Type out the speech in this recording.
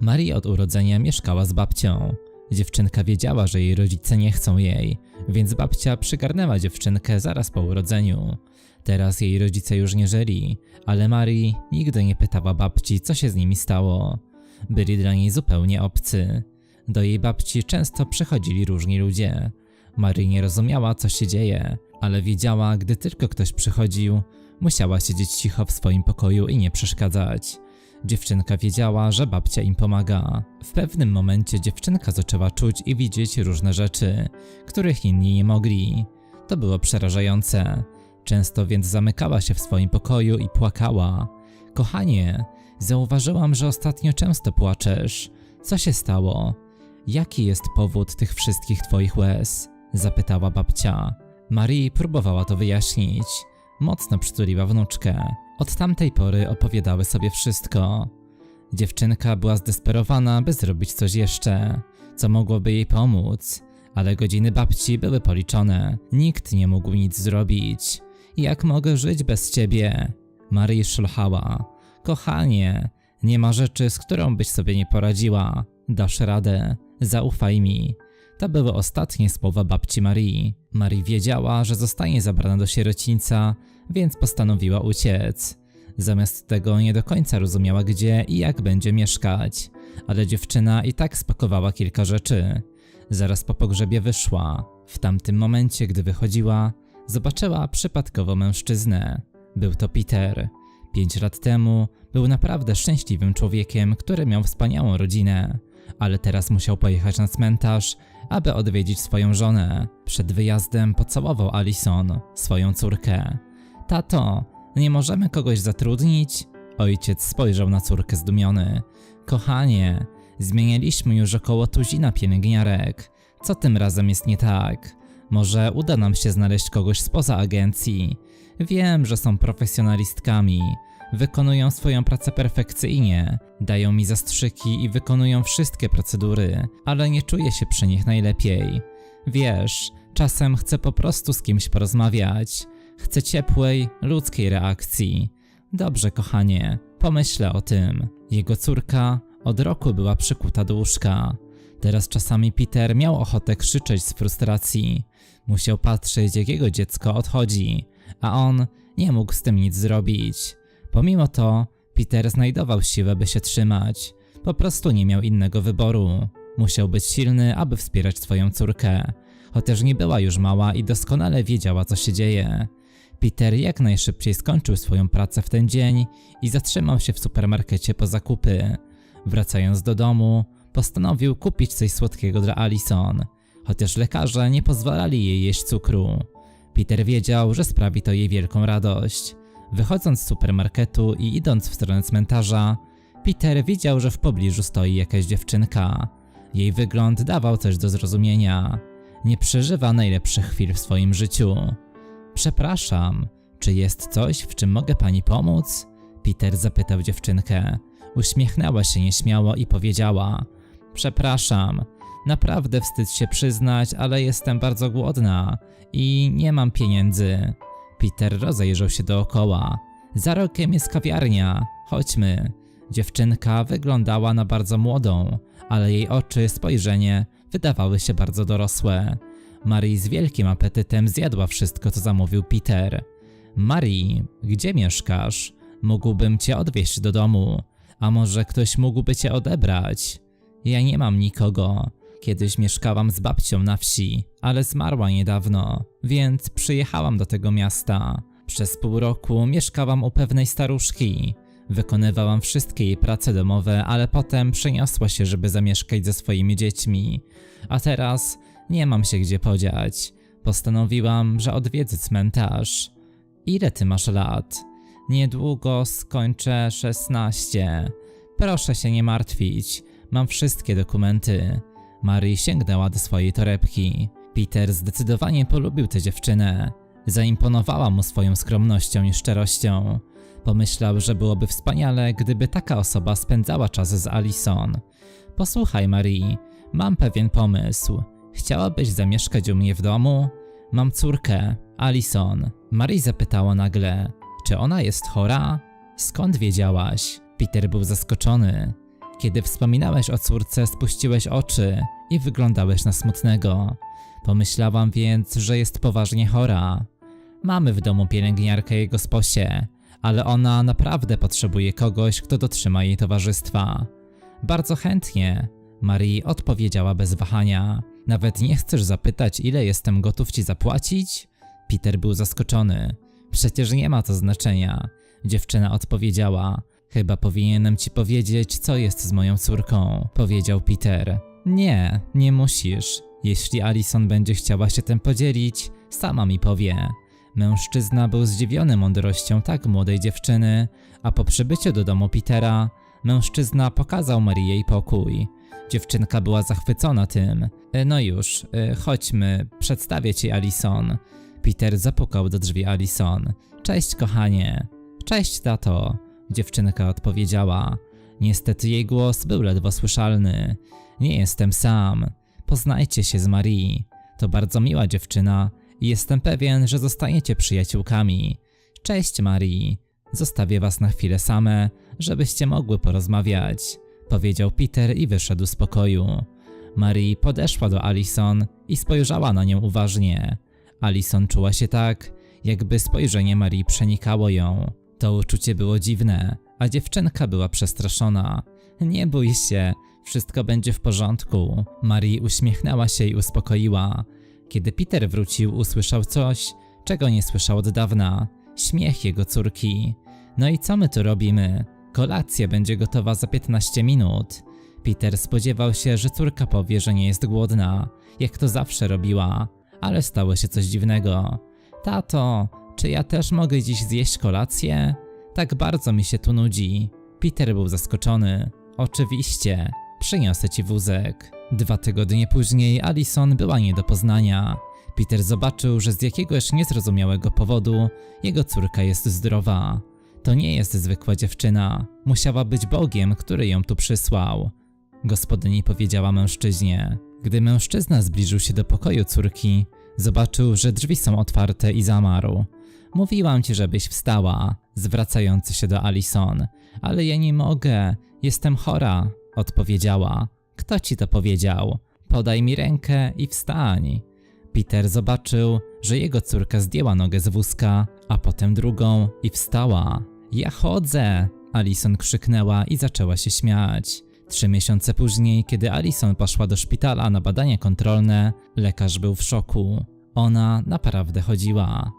Marie od urodzenia mieszkała z babcią. Dziewczynka wiedziała, że jej rodzice nie chcą jej, więc babcia przygarnęła dziewczynkę zaraz po urodzeniu. Teraz jej rodzice już nie żyli, ale Marie nigdy nie pytała babci, co się z nimi stało. Byli dla niej zupełnie obcy. Do jej babci często przychodzili różni ludzie. Marie nie rozumiała, co się dzieje, ale wiedziała, gdy tylko ktoś przychodził, musiała siedzieć cicho w swoim pokoju i nie przeszkadzać. Dziewczynka wiedziała, że babcia im pomaga. W pewnym momencie dziewczynka zaczęła czuć i widzieć różne rzeczy, których inni nie mogli. To było przerażające. Często więc zamykała się w swoim pokoju i płakała. Kochanie, zauważyłam, że ostatnio często płaczesz. Co się stało? Jaki jest powód tych wszystkich twoich łez? Zapytała babcia. Marie próbowała to wyjaśnić. Mocno przytuliła wnuczkę. Od tamtej pory opowiadały sobie wszystko. Dziewczynka była zdesperowana, by zrobić coś jeszcze, co mogłoby jej pomóc, ale godziny babci były policzone. Nikt nie mógł nic zrobić. Jak mogę żyć bez ciebie? Marie szlochała. Kochanie, nie ma rzeczy, z którą byś sobie nie poradziła. Dasz radę. Zaufaj mi. To były ostatnie słowa babci Marii. Marie wiedziała, że zostanie zabrana do sierocińca, więc postanowiła uciec. Zamiast tego nie do końca rozumiała gdzie i jak będzie mieszkać, ale dziewczyna i tak spakowała kilka rzeczy. Zaraz po pogrzebie wyszła. W tamtym momencie, gdy wychodziła, zobaczyła przypadkowo mężczyznę. Był to Peter. Pięć lat temu był naprawdę szczęśliwym człowiekiem, który miał wspaniałą rodzinę, ale teraz musiał pojechać na cmentarz, aby odwiedzić swoją żonę. Przed wyjazdem pocałował Alison, swoją córkę. Tato, nie możemy kogoś zatrudnić? Ojciec spojrzał na córkę zdumiony. Kochanie, zmienialiśmy już około tuzina pielęgniarek. Co tym razem jest nie tak? Może uda nam się znaleźć kogoś spoza agencji. Wiem, że są profesjonalistkami. Wykonują swoją pracę perfekcyjnie, dają mi zastrzyki i wykonują wszystkie procedury, ale nie czuję się przy nich najlepiej. Wiesz, czasem chcę po prostu z kimś porozmawiać. Chcę ciepłej, ludzkiej reakcji. Dobrze, kochanie, pomyślę o tym. Jego córka od roku była przykuta do łóżka. Teraz czasami Peter miał ochotę krzyczeć z frustracji. Musiał patrzeć, jak jego dziecko odchodzi, a on nie mógł z tym nic zrobić. Pomimo to, Peter znajdował siłę, by się trzymać. Po prostu nie miał innego wyboru. Musiał być silny, aby wspierać swoją córkę, chociaż nie była już mała i doskonale wiedziała, co się dzieje. Peter jak najszybciej skończył swoją pracę w ten dzień i zatrzymał się w supermarkecie po zakupy. Wracając do domu, postanowił kupić coś słodkiego dla Alison, chociaż lekarze nie pozwalali jej jeść cukru. Peter wiedział, że sprawi to jej wielką radość. Wychodząc z supermarketu i idąc w stronę cmentarza, Peter widział, że w pobliżu stoi jakaś dziewczynka. Jej wygląd dawał coś do zrozumienia. Nie przeżywa najlepszych chwil w swoim życiu. Przepraszam, czy jest coś, w czym mogę pani pomóc? Peter zapytał dziewczynkę. Uśmiechnęła się nieśmiało i powiedziała: Przepraszam, naprawdę wstyd się przyznać, ale jestem bardzo głodna i nie mam pieniędzy. Peter rozejrzał się dookoła. Za rokiem jest kawiarnia, chodźmy. Dziewczynka wyglądała na bardzo młodą, ale jej oczy, spojrzenie wydawały się bardzo dorosłe. Marie z wielkim apetytem zjadła wszystko, co zamówił Peter. Marie, gdzie mieszkasz? Mógłbym cię odwieźć do domu. A może ktoś mógłby cię odebrać? Ja nie mam nikogo. Kiedyś mieszkałam z babcią na wsi, ale zmarła niedawno, więc przyjechałam do tego miasta. Przez pół roku mieszkałam u pewnej staruszki. Wykonywałam wszystkie jej prace domowe, ale potem przeniosła się, żeby zamieszkać ze swoimi dziećmi. A teraz nie mam się gdzie podziać. Postanowiłam, że odwiedzę cmentarz. Ile ty masz lat? Niedługo skończę 16. Proszę się nie martwić, mam wszystkie dokumenty. Marie sięgnęła do swojej torebki. Peter zdecydowanie polubił tę dziewczynę. Zaimponowała mu swoją skromnością i szczerością. Pomyślał, że byłoby wspaniale, gdyby taka osoba spędzała czas z Alison. Posłuchaj, Marie, mam pewien pomysł. Chciałabyś zamieszkać u mnie w domu? Mam córkę, Alison. Marie zapytała nagle, czy ona jest chora? Skąd wiedziałaś? Peter był zaskoczony. Kiedy wspominałeś o córce, spuściłeś oczy i wyglądałeś na smutnego. Pomyślałam więc, że jest poważnie chora. Mamy w domu pielęgniarkę jej gosposie, ale ona naprawdę potrzebuje kogoś, kto dotrzyma jej towarzystwa. Bardzo chętnie, Marie odpowiedziała bez wahania. Nawet nie chcesz zapytać, ile jestem gotów ci zapłacić? Peter był zaskoczony. Przecież nie ma to znaczenia. Dziewczyna odpowiedziała. Chyba powinienem ci powiedzieć, co jest z moją córką, powiedział Peter. Nie, nie musisz. Jeśli Alison będzie chciała się tym podzielić, sama mi powie. Mężczyzna był zdziwiony mądrością tak młodej dziewczyny, a po przybyciu do domu Petera, mężczyzna pokazał Marii jej pokój. Dziewczynka była zachwycona tym. "E, No już, e, chodźmy, przedstawię ci Alison. Peter zapukał do drzwi Alison. Cześć, kochanie. Cześć, tato. Dziewczynka odpowiedziała. Niestety jej głos był ledwo słyszalny. Nie jestem sam. Poznajcie się z Marie. To bardzo miła dziewczyna i jestem pewien, że zostaniecie przyjaciółkami. Cześć, Marie. Zostawię was na chwilę same, żebyście mogły porozmawiać, powiedział Peter i wyszedł z pokoju. Marie podeszła do Alison i spojrzała na nią uważnie. Alison czuła się tak, jakby spojrzenie Marii przenikało ją. To uczucie było dziwne, a dziewczynka była przestraszona. Nie bój się, wszystko będzie w porządku. Marie uśmiechnęła się i uspokoiła. Kiedy Peter wrócił, usłyszał coś, czego nie słyszał od dawna. Śmiech jego córki. No i co my tu robimy? Kolacja będzie gotowa za 15 minut. Peter spodziewał się, że córka powie, że nie jest głodna, jak to zawsze robiła, ale stało się coś dziwnego. Tato, czy ja też mogę dziś zjeść kolację? Tak bardzo mi się tu nudzi. Peter był zaskoczony. Oczywiście, przyniosę ci wózek. Dwa tygodnie później Alison była nie do poznania. Peter zobaczył, że z jakiegoś niezrozumiałego powodu jego córka jest zdrowa. To nie jest zwykła dziewczyna. Musiała być Bogiem, który ją tu przysłał. Gospodyni powiedziała mężczyźnie. Gdy mężczyzna zbliżył się do pokoju córki, zobaczył, że drzwi są otwarte i zamarł. Mówiłam ci, żebyś wstała, zwracający się do Alison. Ale ja nie mogę, jestem chora, odpowiedziała. Kto ci to powiedział? Podaj mi rękę i wstań. Peter zobaczył, że jego córka zdjęła nogę z wózka, a potem drugą i wstała. Ja chodzę! Alison krzyknęła i zaczęła się śmiać. Trzy miesiące później, kiedy Alison poszła do szpitala na badania kontrolne, lekarz był w szoku. Ona naprawdę chodziła.